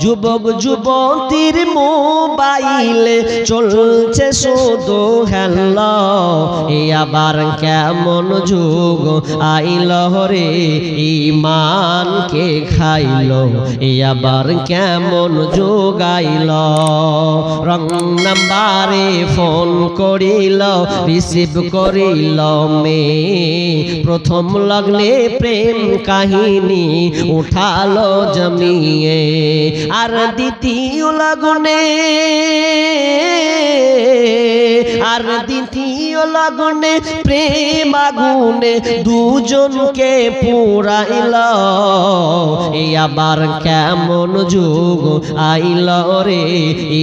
যুবক যুবতীর মোবাইলে চলছে শুধু হেল এ আবার কেমন যুগ? আইল রে ইমানকে খাইল। এ আবার কেমন যুগ আইল? রং নাম্বারে ফোন করিল, রিসিভ করিল মে প্রথম লগ্নে প্রেম কাহিনী উঠালো জমিয়ে। আর দ্বিতীয় লগ্নে, আর দ্বিতীয় লগনে প্রেম আগুনে দুজনকে পুরাইল এই আবার কেমন যুগ আইল রে,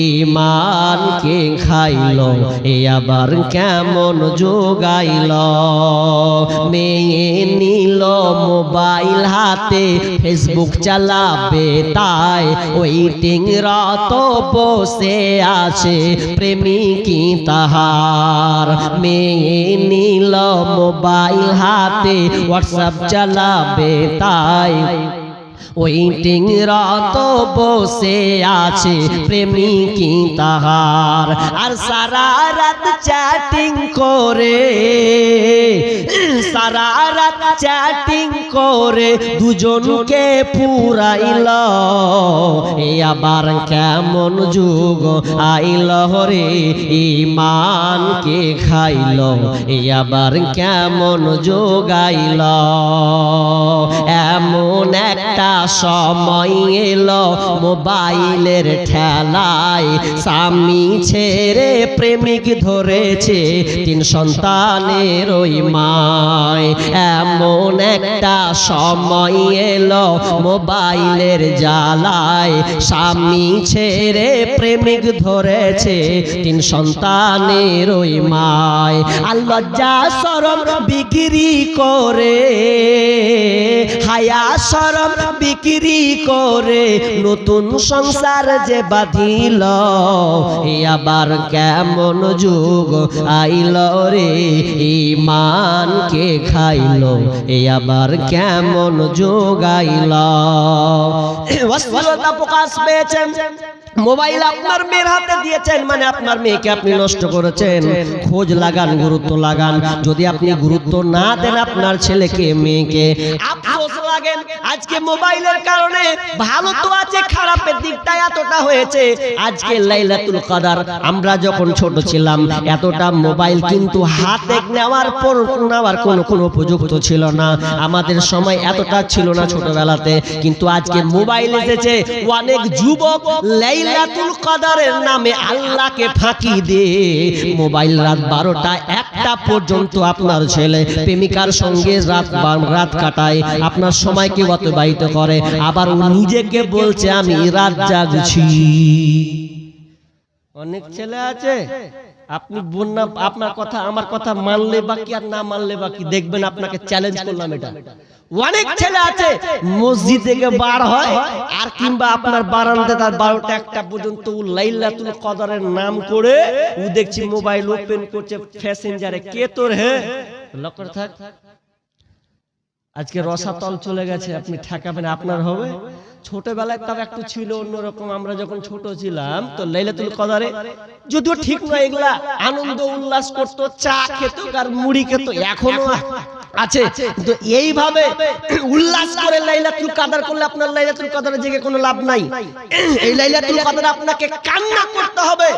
ইমানকে খাইল এই আবার কেমন যুগ আইল, মেয়ে মোবাইল হাতে ফেসবুক চালাবে তাই ওয়েটিং রত বসে আছে প্রেমিকি তাহার। মেয়ে নীল মোবাইল হাতে হোয়াটসঅ্যাপ চালাবে তাই ওয়েটিং রত বসে আছে প্রেমিকি তাহার। আর সারা রাত চ্যাটিং করে সারা রাত চ্যাটিং করে দুজনকে পুরাইল এ আবার কেমন যুগ? আইল রে ইমানকে খাইল। এ আবার কেমন যুগ আইল। এমন একটা সময় এলো মোবাইলের ঠেলায়। স্বামী ছেড়ে প্রেমিক ধরেছে তিন সন্তানের ওই মায়। এমন একটা সময় এলো মোবাইলের জ্বালায়। স্বামী ছেড়ে প্রেমিক ধরেছে তিন সন্তানের ওই মায়। আল্লাহ যা সরম বিক্রি করে হায়া সরম বিক্রি করে, নতুন সংসার যে বাঁধিল। আবার কেমন যুগ আইল রে ইমান কে খাইল? এ আবার কেমন যুগ আইল? প্রকাশ পেয়েছেন। মোবাইল আপনার মেয়ের হাতে দিয়েছেন মানে আপনার মেয়েকে আপনি নষ্ট করেছেন। খোঁজ লাগান, গুরুত্ব লাগান। যদি আপনি গুরুত্ব না দেন আপনার ছেলেকে, মেয়েকে লাগেন আজকে মোবাইলের কারণে ভালো তো আছে, খারাপের দিকটা এতটা হয়েছে। আজকে লাইলাতুল কাদার, আমরা যখন ছোট ছিলাম, এতটা মোবাইল কিন্তু হাতে নেওয়ার পর নেওয়ার কোনো কোনো উপযুক্ত ছিল না। আমাদের সময় এতটা ছিল না ছোটবেলাতে, কিন্তু আজকে মোবাইল এসেছে। অনেক যুবক লাইলাতুল কাদারের নামে আল্লাহকে ফাঁকি দিয়ে মোবাইল রাত বারোটা একটা পর্যন্ত আপনার ছেলে প্রেমিকার সঙ্গে রাত রাত কাটায়। আপনার সময়কে অতিবাহিত করে। আবার ও নিজেকে বলছে আমি রাত জাগছি। অনেক ছেলে আছে। আপনি বন্যা আপনার কথা আমার কথা মানলে বাকি আর না মানলে বাকি। দেখবেন আপনাকে চ্যালেঞ্জ করলাম এটা। অনেক ছেলে আছে মসজিদ থেকে বার হয় আর কিংবা আপনার বারান্দা তার বারোটা একটা পর্যন্ত লাইলাতুল কদরের নাম করে ও দেখছি মোবাইল ওপেন করছে প্যাসেঞ্জারে কে তোর হে? লকর থাক। আজকে রসাতল চলে গেছে আপনি ঠেকাবেন আপনার হবে। ছোটবেলায় তার একটু ছিল অন্যরকম আমরা যখন ছোট ছিলাম তো লাইলাতুল কদরে যদিও ঠিক নয় এগুলা আনন্দ উল্লাস করতো চা খেত আর মুড়ি খেত এখনও আছে। কিন্তু এইভাবে উল্লাস করে লাইলাতুল কাদার করলে আপনার লাইলাতুল কাদারে জেগে কোনো লাভ নাই। এই লাইলাতুল কাদার আপনাকে কান্না করতে হবে।